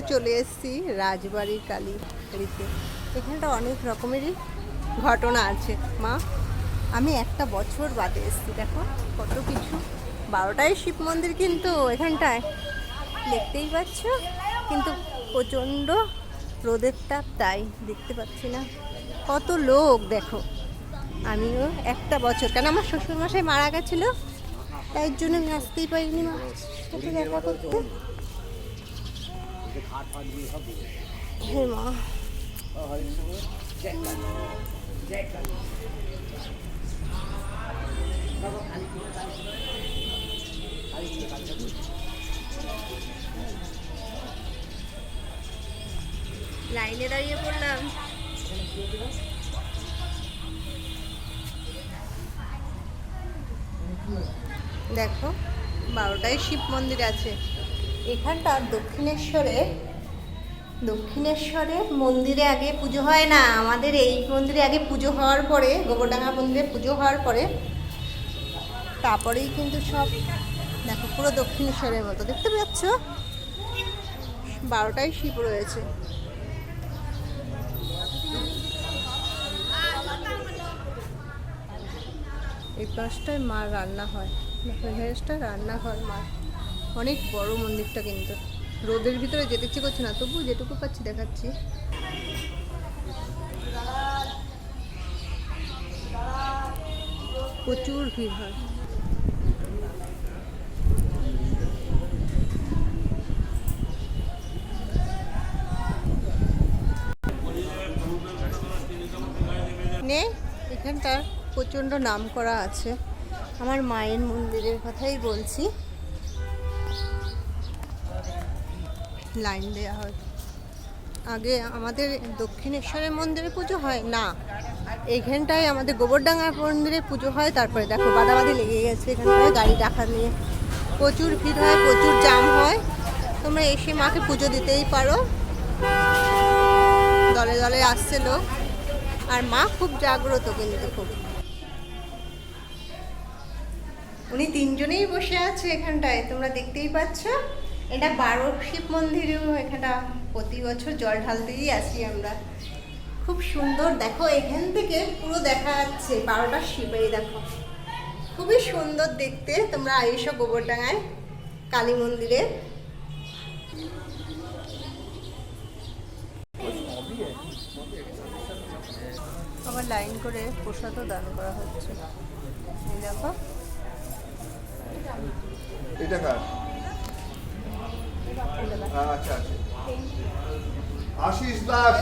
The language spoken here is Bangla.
চলে এসেছি রাজবাড়ির কালী বাড়িতে এখানটা অনেক রকমেরই ঘটনা আছে। মা, আমি একটা বছর বাদে এসেছি। দেখো, কত কিছু। বারোটায় শিব মন্দির কিন্তু এখানটায়। দেখতেই পাচ্ছ, কিন্তু প্রচণ্ড রোদের তাপ তাই দেখতে পাচ্ছি না। কত লোক, দেখো। আমিও একটা বছর। কেন আমার শ্বশুরমশাই মারা গেছিল? তাই জন্য আমি আসতেই পারিনি মা। দেখা করতে হে মা লাইনে দাঁড়িয়ে পড়লাম। দেখো বারোটায় শিব মন্দির আছে। এখানটা দক্ষিণেশ্বরে দক্ষিণেশ্বরে মন্দিরে আগে পুজো হয় না, আমাদের এই মন্দিরে আগে পুজো হওয়ার পরে, গোবরডাঙ্গা মন্দিরে পুজো হওয়ার পরে, তারপরেই কিন্তু সব, দেখো পুরো দক্ষিণেশ্বরের মতো, দেখতে পাচ্ছ? বারোটাই শিব রয়েছে। এই পাশটায় মার রান্না হয় এখানটা রান্নাঘর মার, অনেক বড় মন্দিরটা কিন্তু। রোদের ভিতরে যেতে ইচ্ছে করছে না তবু যেটুকু পাচ্ছি দেখাচ্ছি। প্রচুর ভিড় হয়। নে এখানটার প্রচণ্ড নাম করা আছে। আমার মায়ের মন্দিরের কথাই বলছি। লাইন দেওয়া হয়। আগে আমাদের দক্ষিণেশ্বরের মন্দিরে পুজো হয়? না। এইখানটায় আমাদের গোবরডাঙ্গার মন্দিরে পুজো হয়। তারপরে দেখো বাদাবাদি লেগে গেছে এখানটায় গাড়ি রাখা নিয়ে। প্রচুর ভিড় হয়, প্রচুর জাম হয়। তোমরা এসে মাকে পুজো দিতেই পারো। দলে দলে আসছে লোক। আর মা খুব জাগ্রত কিন্তু খুব। উনি তিনজনেই বসে আছে এখানটায়। তোমরা দেখতেই পাচ্ছ? এটা বারো শিব মন্দিরেও এখানটা প্রতি বছর জল ঢালতেই আসি আমরা। খুব সুন্দর। দেখো এখান থেকে পুরো দেখা যাচ্ছে বারোটা শিবেই দেখো। খুবই সুন্দর দেখতে তোমরা আইসো গোবরডাঙ্গায় কালী মন্দিরে। আবার লাইন করে প্রসাদও দান করা হচ্ছে। এই দেখো। এটা কার? আচ্ছা আশিস দাস।